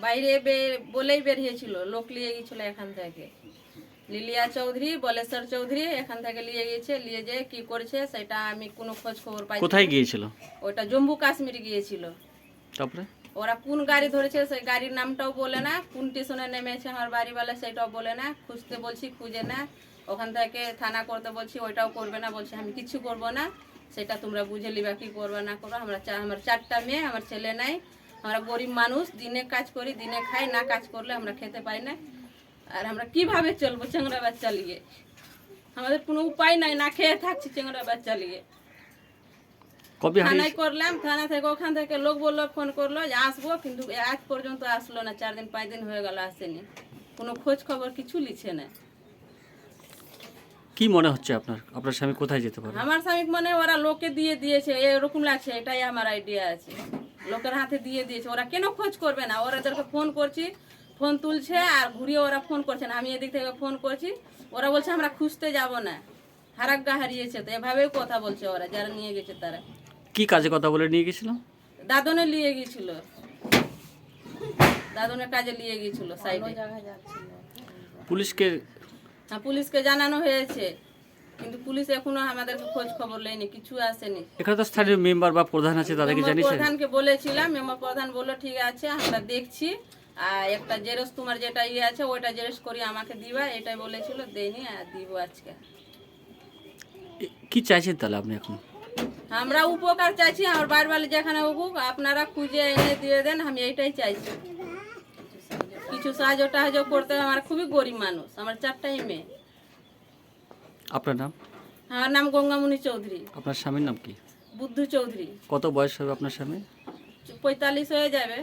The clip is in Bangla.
বাইরে বে- বলেই বেরিয়েছিল লোক নিয়ে গেছিল এখান থেকে। লিলিয়া চৌধুরী বলেশ্বর চৌধুরী এখান থেকে নিয়ে গিয়েছে নিয়ে যে কি করছে সেটা আমি কোনো খোঁজ খবর পাই কোথায় গিয়েছিল? ওইটা জম্মু কাশ্মীর গিয়েছিল। তারপরে? ওরা কোন গাড়ি ধরেছে সেই গাড়ির নামটাও বলে না কোন স্টেশনে নেমেছে আমার বাড়িওয়ালা সেটাও বলে না খুঁজতে বলছি খুঁজে না। ওখান থেকে থানা করতে বলছি ওইটাও করবে না বলছে আমি কিছু করব না। সেটা তোমরা বুঝে লিবা কি করবে না করো আমরা আমার চারটা মেয়ে আমার ছেলে নাই। আমরা গরিব মানুষ দিনে কাজ করি দিনে খাই না কাজ করলে আমরা খেতে পাই না। আর আমরা কীভাবে চলবো চেংড়া বাচ্চা লিগে আমাদের কোনো উপায় নাই না খেয়ে থাকছি চেংড়া বাচ্চা লিগে থানায় করলাম থানা থেকে ওখান থেকে লোক বলল ফোন করল যে আসব কিন্তু আজ পর্যন্ত আসলো না চার দিন পাঁচ দিন হয়ে গেল আসেনি। কোনো খোঁজ খবর কিছু লিছে না। কি মনে হচ্ছে আপনার? আপনার স্বামী কোথায় যেতে পারে? আমার স্বামী মানে ওরা লোকে দিয়ে দিয়েছে এরকম লাগছে এটাই আমার আইডিয়া আছে। লোকের হাতে দিয়ে দিয়েছে। ওরা কেন খোঁজ করবে না? ওরা ওদেরকে ফোন করছি ফোন তুলছে আর ঘুরিয়ে ওরা ফোন করছে না। আমি এদিক থেকে ফোন করছি ওরা বলছে আমরা খুঁজতে যাব না। হারাগ্গা হারিয়েছে তো এভাবেই কথা বলছে ওরা যারা নিয়ে গেছে তারা। কি কাজে কথা বলে নিয়ে গেছিল? দাদনে নিয়ে গিয়েছিল দাদনের কাজে নিয়ে গিয়েছিল সাইডে পুলিশকে হ্যাঁ পুলিশকে জানানো হয়েছে। কিন্তু পুলিশ এখনও আমাদেরকে খোঁজ খবর লেয়নি কিছু আসেনি। এখানে তো স্থানীয় মেম্বার বা প্রধান আছে তাদেরকে জানিয়েছেন? প্রধানকে বলেছিলাম মেম্বার প্রধান বলল ঠিক আছে আমরা দেখছি। আর একটা জেরক্স তোমার যেটা ইয়ে আছে ওইটা জেরক্স করি আমাকে দিবা। এটাই বলেছিল দেয়নি আর দিব আজকে। কি চাইছেন তাহলে আপনি এখন? আমরা উপকার চাইছি আমার বাড়ি বাড়ি যেখানে উগুক আপনারা খুঁজে এনে দিয়ে দেন আমি এইটাই চাইছি। কিছু সাহায্য টাহায্য করতে আমার খুবই গরিব মানুষ আমার চারটাই মেয়ে। আপনার নাম? আমার নাম গঙ্গামণি চৌধুরী। আপনার স্বামীর নাম কি? বুদ্ধু চৌধুরী। কত বয়স হবে আপনার স্বামী পঁয়তাল্লিশ হয়ে যাবে।